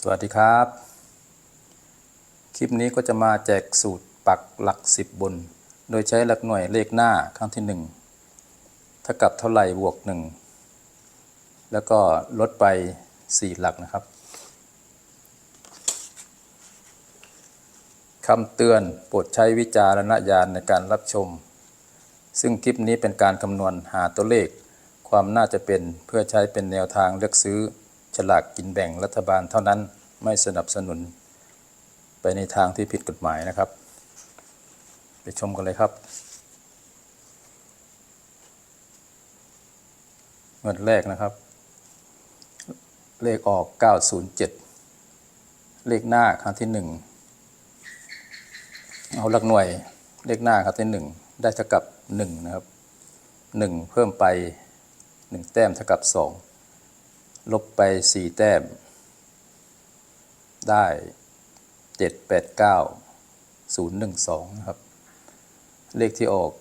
สวัสดีครับ คลิปนี้ก็จะมาแจกสูตรปักหลักสิบบน โดยใช้หลักหน่วยเลขหน้าครั้งที่หนึ่งเท่ากับเท่าไหร่บวกหนึ่งแล้วก็ลดไปสี่หลักนะครับคำเตือนโปรดใช้วิจารณญาณในการรับชม ซึ่งคลิปนี้เป็นการคำนวณหาตัวเลข ความน่าจะเป็นเพื่อใช้เป็นแนวทางเลือกซื้อ ฉลากกินแบ่งรัฐบาลเท่านั้นไม่สนับสนุน ไปในทางที่ผิดกฎหมายนะครับ ไปชมกันเลยครับเงินแรกนะครับ เลขออก 907 เลขหน้าครั้งที่ 1 เอาหลักหน่วยเลขหน้าครั้งที่ 1 ได้เท่ากับ 1 นะครับ 1 เพิ่มไป 1 แต้มเท่ากับ 2 ลบไป 4 แต้ม ได้ 7 8 9 0 1 2 นะครับ เลขที่ออก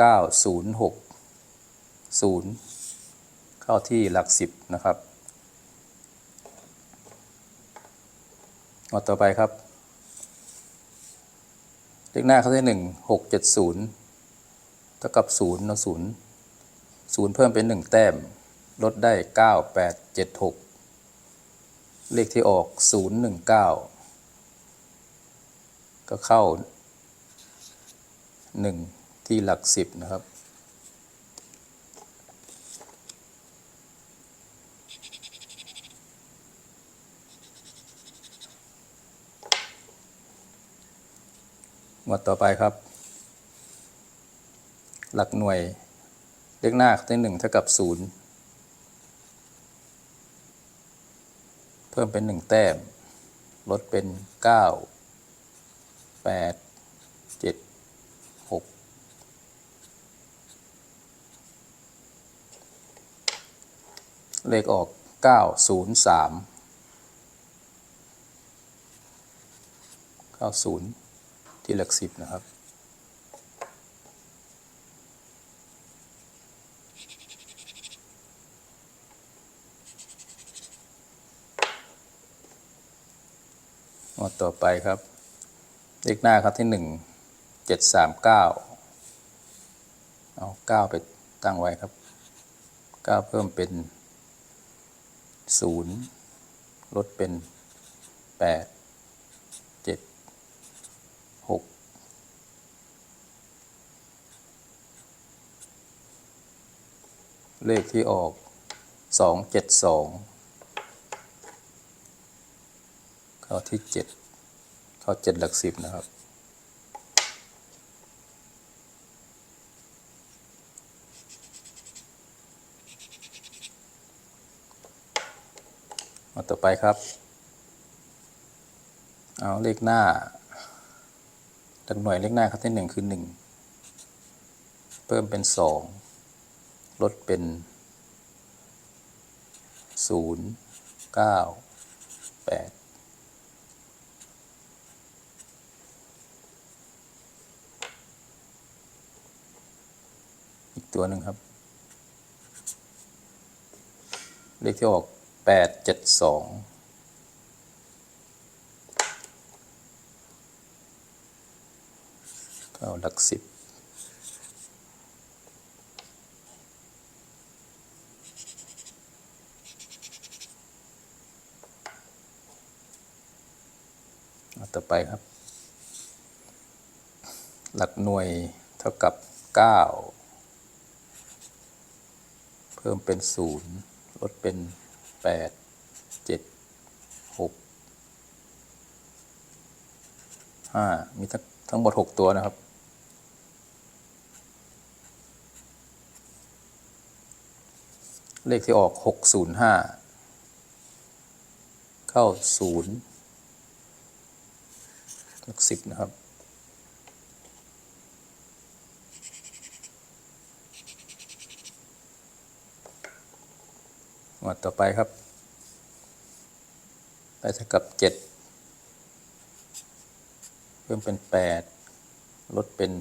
9 0 6 0 เข้าที่หลัก 10 นะครับงวดต่อไปครับ เลขหน้าเขาที่1 6 7 0เท่ากับ0เอา0 0 เพิ่มเป็น 1 แต้ม ลดได้ 9876 เลขที่ออก 019 ก็เข้า 1 ที่หลัก 10 นะครับ หมดต่อไปครับ หลักหน่วยเลขหน้าเลขหนึ่งเท่ากับ 0 เพิ่มเป็นหนึ่งแต้ม ลดเป็นเก้าแปดเจ็ดหกเลขออกเก้าศูนย์สามเก้าศูนย์ที่หลักสิบนะครับ วดต่อไปครับ เลขหน้าครับที่หนึ่งเจ็ดสามเก้าเอาเก้าไปตั้งไว้ครับเก้าเพิ่มเป็นศูนย์ลดเป็นแปดเจ็ดหกเลขที่ออกสองเจ็ดสอง เข้าที่เจ็ดเข้าเจ็ดหลักสิบนะครับ มาต่อไปครับ เอาเลขหน้าหลักหน่วยเลขหน้าครับที่หนึ่งคือหนึ่งเพิ่มเป็นสองลดเป็นศูนย์เก้าแปด อีกตัวหนึ่งครับ เลขที่ออกแปดเจ็ดสองเข้าหลักสิบต่อไปครับ หลักหน่วยเท่ากับ 9 พิ่มเป็น0ลดเป็น8 7 6 5มีทั้งทั้งหมด6ตัวนะครับ เลขที่ออก605เข้า0หลัก10นะครับ หมวดต่อไปครับ ไปเท่ากับเจ็ดเพิ่มเป็นแปดลดเป็น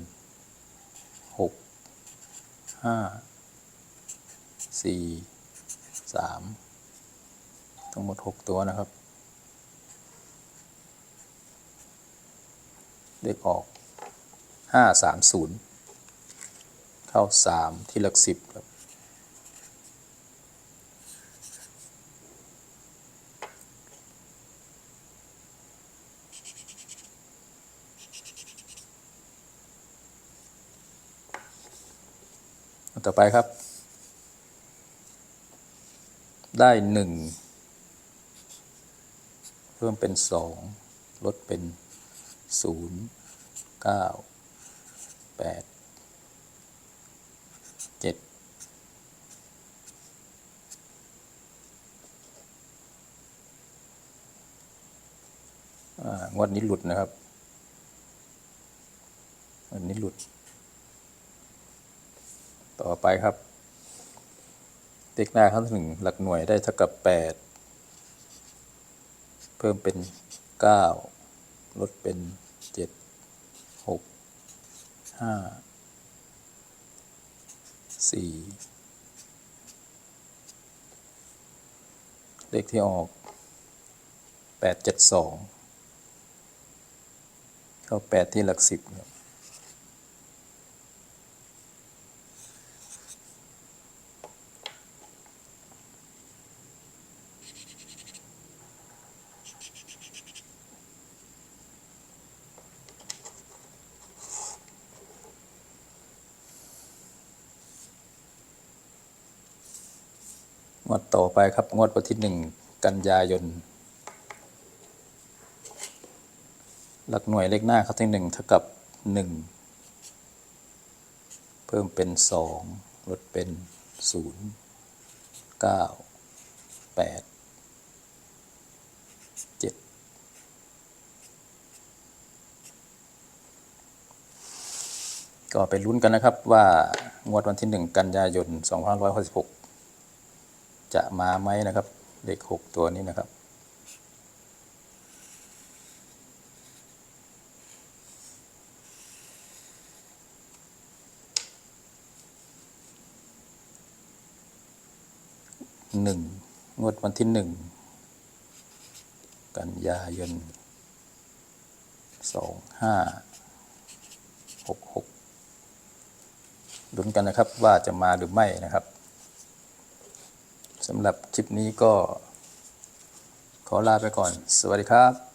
หกห้าสี่สามทั้งหมดหกตัวนะครับ เลขออกห้าสามศูนย์เข้าสามที่หลักสิบครับ ต่อไปครับ ได้หนึ่งเพิ่มเป็นสองลดเป็นศูนย์เก้าแปดเจ็ดอ่างวดนี้หลุดนะครับงวดนี้หลุด ต่อไปครับเลขหน้าครั้งหนึ่งหลักหน่วยได้เท่ากับแปดเพิ่มเป็นเก้าลดเป็นเจ็ดหกห้าสี่เลขที่ออกแปดเจ็ดสองเข้าแปดที่หลักสิบครับ งวดต่อไปครับ งวดวันที่หนึ่งกันยายน หลักหน่วยเลขหน้าครับที่หนึ่งเท่ากับหนึ่งเพิ่มเป็นสองลดเป็นศูนย์เก้าแปดเจ็ดก็ไปลุ้นกันนะครับว่างวดวันที่หนึ่งกันยายน2566 จะมาไหมนะครับ เลขหกตัวนี้นะครับ หนึ่งงวดวันที่หนึ่ง กันยายนสองห้าหกหกลุ้นกันนะครับว่าจะมาหรือไม่นะครับ สำหรับคลิปนี้ก็ขอลาไปก่อน สวัสดีครับ